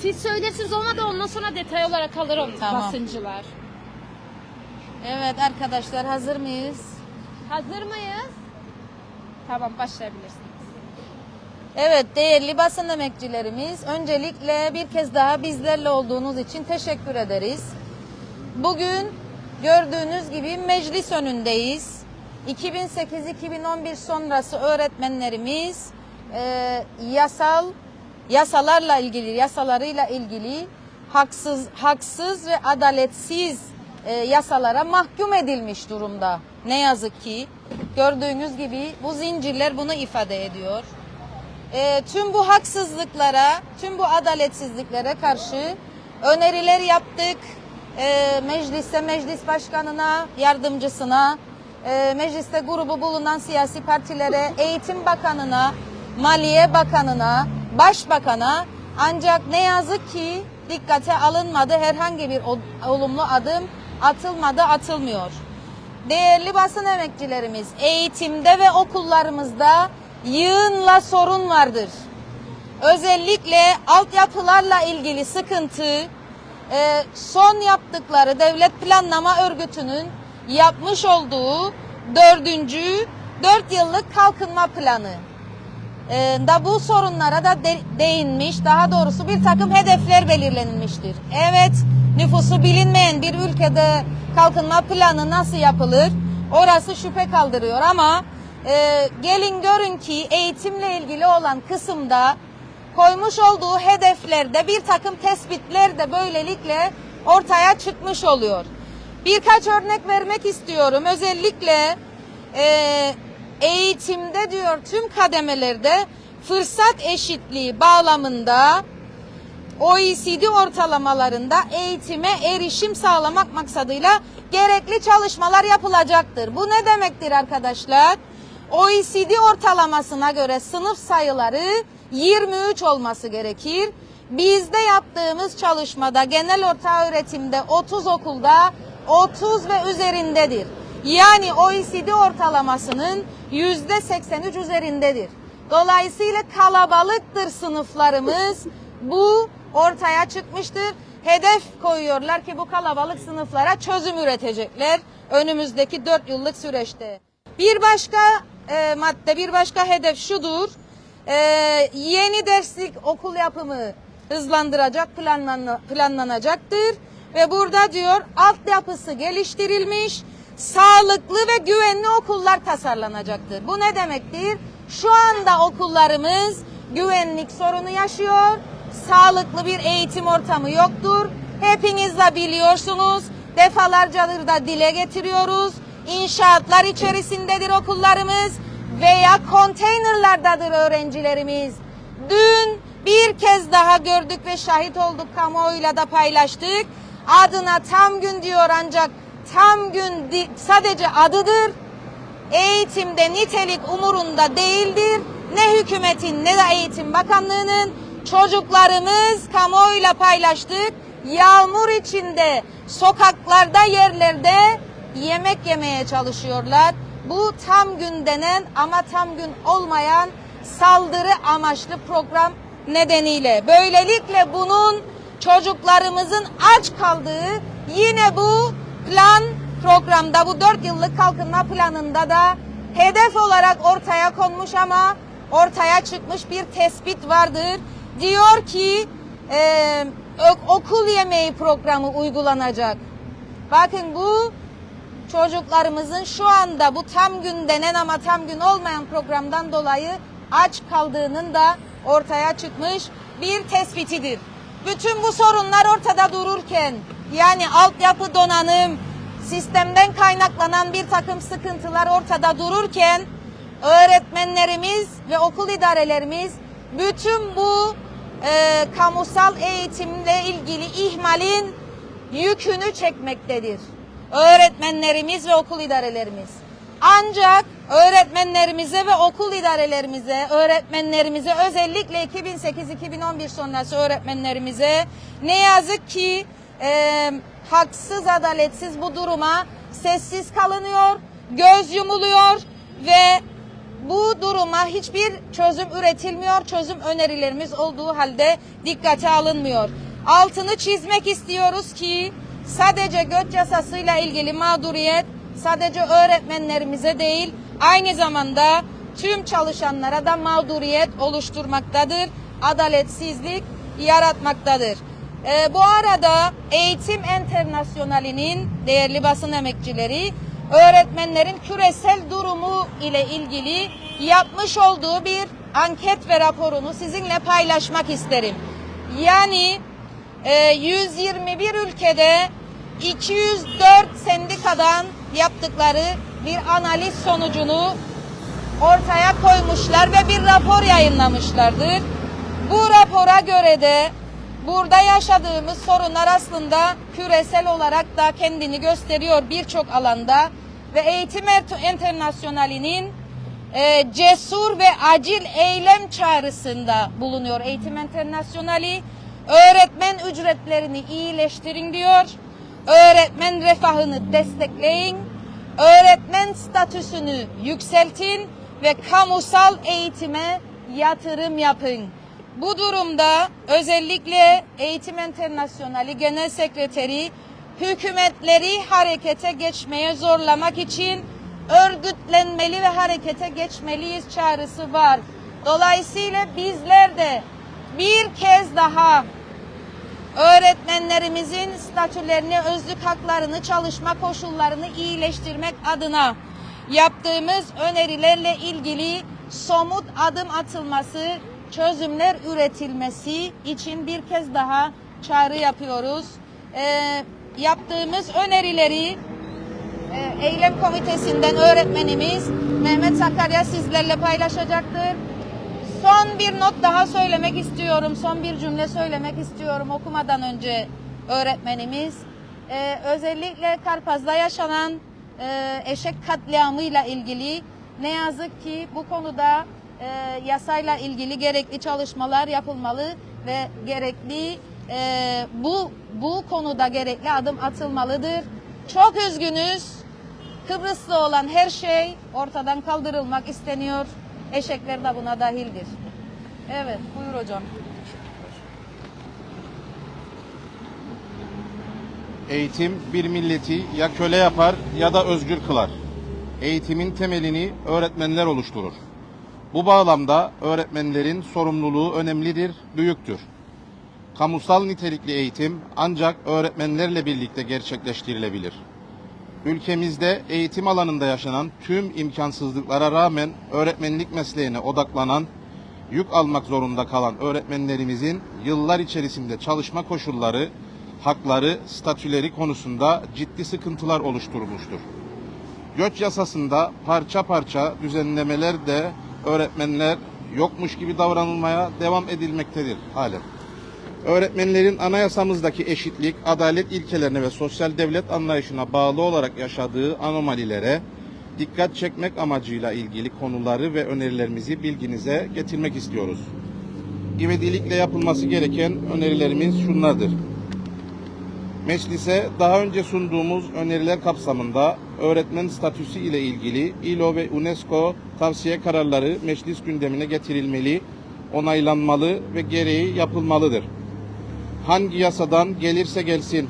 Siz söylersiniz olmadı ondan sonra detay olarak alırım Tamam. basıncılar. Evet arkadaşlar hazır mıyız? Hazır mıyız? Tamam başlayabilirsiniz. Evet değerli basın emekçilerimiz öncelikle bir kez daha bizlerle olduğunuz için teşekkür ederiz. Bugün gördüğünüz gibi meclis önündeyiz. 2008-2011 sonrası öğretmenlerimiz e, yasal yasalarla ilgili yasalarıyla ilgili haksız haksız ve adaletsiz e, yasalara mahkum edilmiş durumda. Ne yazık ki gördüğünüz gibi bu zincirler bunu ifade ediyor. E, tüm bu haksızlıklara, tüm bu adaletsizliklere karşı öneriler yaptık. E, mecliste meclis başkanına, yardımcısına, e, mecliste grubu bulunan siyasi partilere, eğitim bakanına, maliye bakanına, başbakana ancak ne yazık ki dikkate alınmadı. Herhangi bir ol- olumlu adım atılmadı, atılmıyor. Değerli basın emekçilerimiz, eğitimde ve okullarımızda yığınla sorun vardır. Özellikle altyapılarla ilgili sıkıntı, e, son yaptıkları devlet planlama örgütünün yapmış olduğu dördüncü dört yıllık kalkınma planı. E, da bu sorunlara da de- değinmiş, daha doğrusu bir takım hedefler belirlenmiştir. Evet, nüfusu bilinmeyen bir ülkede kalkınma planı nasıl yapılır? Orası şüphe kaldırıyor ama e, gelin görün ki eğitimle ilgili olan kısımda koymuş olduğu hedeflerde bir takım tespitler de böylelikle ortaya çıkmış oluyor. Birkaç örnek vermek istiyorum. Özellikle e, eğitimde diyor tüm kademelerde fırsat eşitliği bağlamında OECD ortalamalarında eğitime erişim sağlamak maksadıyla gerekli çalışmalar yapılacaktır. Bu ne demektir arkadaşlar? OECD ortalamasına göre sınıf sayıları 23 olması gerekir. Bizde yaptığımız çalışmada genel orta öğretimde 30 okulda 30 ve üzerindedir. Yani OECD ortalamasının yüzde 83 üzerindedir. Dolayısıyla kalabalıktır sınıflarımız. Bu ortaya çıkmıştır. Hedef koyuyorlar ki bu kalabalık sınıflara çözüm üretecekler önümüzdeki 4 yıllık süreçte. Bir başka e, madde, bir başka hedef şudur. E, yeni derslik okul yapımı hızlandıracak, planlan, planlanacaktır. Ve burada diyor altyapısı geliştirilmiş, sağlıklı ve güvenli okullar tasarlanacaktır. Bu ne demektir? Şu anda okullarımız güvenlik sorunu yaşıyor, sağlıklı bir eğitim ortamı yoktur. Hepiniz de biliyorsunuz, defalarcadır da dile getiriyoruz. İnşaatlar içerisindedir okullarımız veya konteynerlardadır öğrencilerimiz. Dün bir kez daha gördük ve şahit olduk kamuoyuyla da paylaştık. Adına tam gün diyor ancak tam gün sadece adıdır. Eğitimde nitelik umurunda değildir. Ne hükümetin ne de Eğitim Bakanlığı'nın çocuklarımız kamuoyuyla paylaştık. Yağmur içinde sokaklarda yerlerde yemek yemeye çalışıyorlar. Bu tam gün denen ama tam gün olmayan saldırı amaçlı program nedeniyle. Böylelikle bunun çocuklarımızın aç kaldığı yine bu plan programda bu dört yıllık kalkınma planında da hedef olarak ortaya konmuş ama ortaya çıkmış bir tespit vardır. Diyor ki e, okul yemeği programı uygulanacak. Bakın bu çocuklarımızın şu anda bu tam gün denen ama tam gün olmayan programdan dolayı aç kaldığının da ortaya çıkmış bir tespitidir. Bütün bu sorunlar ortada dururken yani altyapı donanım, sistemden kaynaklanan bir takım sıkıntılar ortada dururken öğretmenlerimiz ve okul idarelerimiz bütün bu e, kamusal eğitimle ilgili ihmalin yükünü çekmektedir. Öğretmenlerimiz ve okul idarelerimiz. Ancak öğretmenlerimize ve okul idarelerimize, öğretmenlerimize özellikle 2008-2011 sonrası öğretmenlerimize ne yazık ki e, haksız, adaletsiz bu duruma sessiz kalınıyor, göz yumuluyor ve bu duruma hiçbir çözüm üretilmiyor. Çözüm önerilerimiz olduğu halde dikkate alınmıyor. Altını çizmek istiyoruz ki sadece göç yasasıyla ilgili mağduriyet sadece öğretmenlerimize değil aynı zamanda tüm çalışanlara da mağduriyet oluşturmaktadır. Adaletsizlik yaratmaktadır. Ee, bu arada Eğitim Enternasyonali'nin değerli basın emekçileri öğretmenlerin küresel durumu ile ilgili yapmış olduğu bir anket ve raporunu sizinle paylaşmak isterim. Yani e, 121 ülkede 204 sendikadan yaptıkları bir analiz sonucunu ortaya koymuşlar ve bir rapor yayınlamışlardır. Bu rapora göre de burada yaşadığımız sorunlar aslında küresel olarak da kendini gösteriyor birçok alanda ve Eğitim Enternasyonali'nin e, cesur ve acil eylem çağrısında bulunuyor. Eğitim Enternasyonali öğretmen ücretlerini iyileştirin diyor. Öğretmen refahını destekleyin. Öğretmen statüsünü yükseltin ve kamusal eğitime yatırım yapın. Bu durumda özellikle Eğitim Enternasyonali Genel Sekreteri hükümetleri harekete geçmeye zorlamak için örgütlenmeli ve harekete geçmeliyiz çağrısı var. Dolayısıyla bizler de bir kez daha öğretmenlerimizin statülerini, özlük haklarını, çalışma koşullarını iyileştirmek adına yaptığımız önerilerle ilgili somut adım atılması, çözümler üretilmesi için bir kez daha çağrı yapıyoruz. Ee, yaptığımız önerileri e, eylem komitesinden öğretmenimiz Mehmet Sakarya sizlerle paylaşacaktır. Son bir not daha söylemek istiyorum. Son bir cümle söylemek istiyorum okumadan önce öğretmenimiz. Ee, özellikle Karpaz'da yaşanan e, eşek katliamıyla ilgili ne yazık ki bu konuda e, yasayla ilgili gerekli çalışmalar yapılmalı ve gerekli e, bu bu konuda gerekli adım atılmalıdır. Çok üzgünüz. Kıbrıs'ta olan her şey ortadan kaldırılmak isteniyor. Eşekler de buna dahildir. Evet, buyur hocam. Eğitim bir milleti ya köle yapar ya da özgür kılar. Eğitimin temelini öğretmenler oluşturur. Bu bağlamda öğretmenlerin sorumluluğu önemlidir, büyüktür. Kamusal nitelikli eğitim ancak öğretmenlerle birlikte gerçekleştirilebilir. Ülkemizde eğitim alanında yaşanan tüm imkansızlıklara rağmen öğretmenlik mesleğine odaklanan, yük almak zorunda kalan öğretmenlerimizin yıllar içerisinde çalışma koşulları, hakları, statüleri konusunda ciddi sıkıntılar oluşturmuştur. Göç yasasında parça parça düzenlemeler de öğretmenler yokmuş gibi davranılmaya devam edilmektedir halen. Öğretmenlerin anayasamızdaki eşitlik, adalet ilkelerine ve sosyal devlet anlayışına bağlı olarak yaşadığı anomalilere dikkat çekmek amacıyla ilgili konuları ve önerilerimizi bilginize getirmek istiyoruz. İvedilikle yapılması gereken önerilerimiz şunlardır. Meclise daha önce sunduğumuz öneriler kapsamında öğretmen statüsü ile ilgili İLO ve UNESCO tavsiye kararları meclis gündemine getirilmeli, onaylanmalı ve gereği yapılmalıdır. Hangi yasadan gelirse gelsin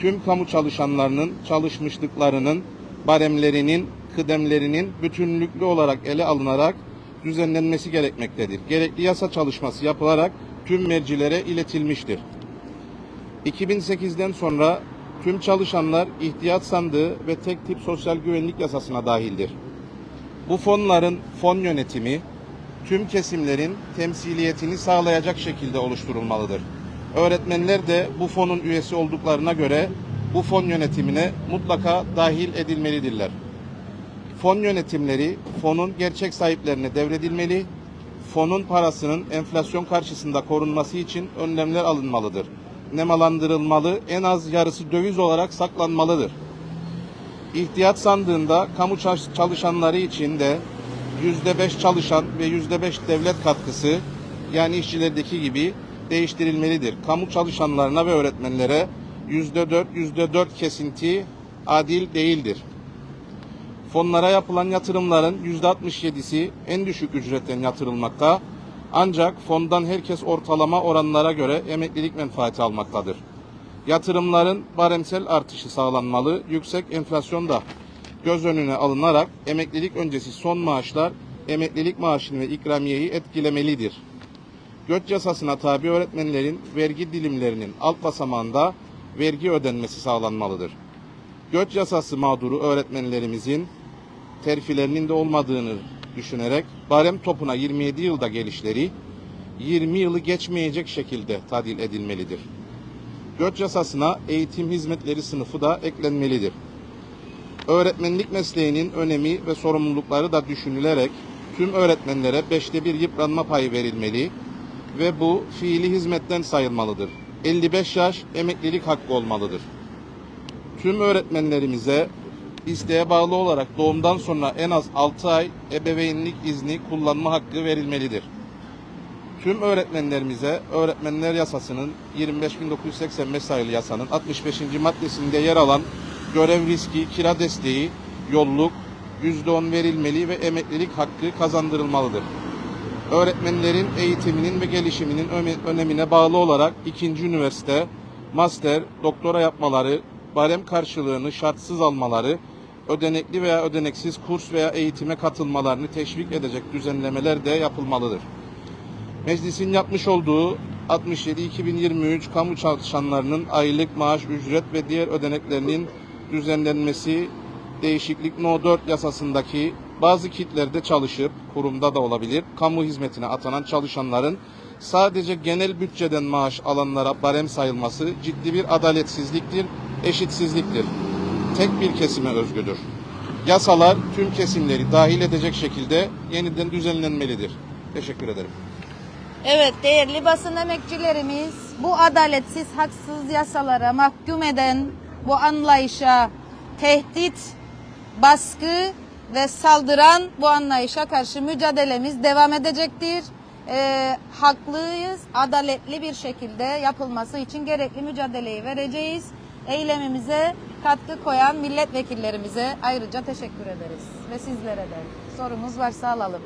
tüm kamu çalışanlarının çalışmışlıklarının, baremlerinin, kıdemlerinin bütünlüklü olarak ele alınarak düzenlenmesi gerekmektedir. Gerekli yasa çalışması yapılarak tüm mercilere iletilmiştir. 2008'den sonra tüm çalışanlar ihtiyat sandığı ve tek tip sosyal güvenlik yasasına dahildir. Bu fonların fon yönetimi tüm kesimlerin temsiliyetini sağlayacak şekilde oluşturulmalıdır. Öğretmenler de bu fonun üyesi olduklarına göre bu fon yönetimine mutlaka dahil edilmelidirler. Fon yönetimleri fonun gerçek sahiplerine devredilmeli, fonun parasının enflasyon karşısında korunması için önlemler alınmalıdır. Nemalandırılmalı, en az yarısı döviz olarak saklanmalıdır. İhtiyat sandığında kamu çalış- çalışanları için de %5 çalışan ve %5 devlet katkısı yani işçilerdeki gibi değiştirilmelidir. Kamu çalışanlarına ve öğretmenlere %4 %4 kesinti adil değildir. Fonlara yapılan yatırımların %67'si en düşük ücretten yatırılmakta. Ancak fondan herkes ortalama oranlara göre emeklilik menfaati almaktadır. Yatırımların baremsel artışı sağlanmalı, yüksek enflasyon da göz önüne alınarak emeklilik öncesi son maaşlar emeklilik maaşını ve ikramiyeyi etkilemelidir. Göç yasasına tabi öğretmenlerin vergi dilimlerinin alt basamağında vergi ödenmesi sağlanmalıdır. Göç yasası mağduru öğretmenlerimizin terfilerinin de olmadığını düşünerek barem topuna 27 yılda gelişleri 20 yılı geçmeyecek şekilde tadil edilmelidir. Göç yasasına eğitim hizmetleri sınıfı da eklenmelidir. Öğretmenlik mesleğinin önemi ve sorumlulukları da düşünülerek tüm öğretmenlere beşte bir yıpranma payı verilmeli ve bu fiili hizmetten sayılmalıdır. 55 yaş emeklilik hakkı olmalıdır. Tüm öğretmenlerimize isteğe bağlı olarak doğumdan sonra en az 6 ay ebeveynlik izni kullanma hakkı verilmelidir. Tüm öğretmenlerimize öğretmenler yasasının 25.985 sayılı yasanın 65. maddesinde yer alan görev riski, kira desteği, yolluk %10 verilmeli ve emeklilik hakkı kazandırılmalıdır. Öğretmenlerin eğitiminin ve gelişiminin önemine bağlı olarak ikinci üniversite, master, doktora yapmaları, barem karşılığını şartsız almaları, ödenekli veya ödeneksiz kurs veya eğitime katılmalarını teşvik edecek düzenlemeler de yapılmalıdır. Meclisin yapmış olduğu 67-2023 kamu çalışanlarının aylık maaş, ücret ve diğer ödeneklerinin düzenlenmesi değişiklik No 4 yasasındaki bazı kitlerde çalışıp kurumda da olabilir kamu hizmetine atanan çalışanların sadece genel bütçeden maaş alanlara barem sayılması ciddi bir adaletsizliktir, eşitsizliktir. Tek bir kesime özgüdür. Yasalar tüm kesimleri dahil edecek şekilde yeniden düzenlenmelidir. Teşekkür ederim. Evet değerli basın emekçilerimiz bu adaletsiz haksız yasalara mahkum eden bu anlayışa tehdit, baskı ve saldıran bu anlayışa karşı mücadelemiz devam edecektir. Ee, haklıyız, adaletli bir şekilde yapılması için gerekli mücadeleyi vereceğiz. Eylemimize katkı koyan milletvekillerimize ayrıca teşekkür ederiz ve sizlere de. Sorunuz varsa alalım.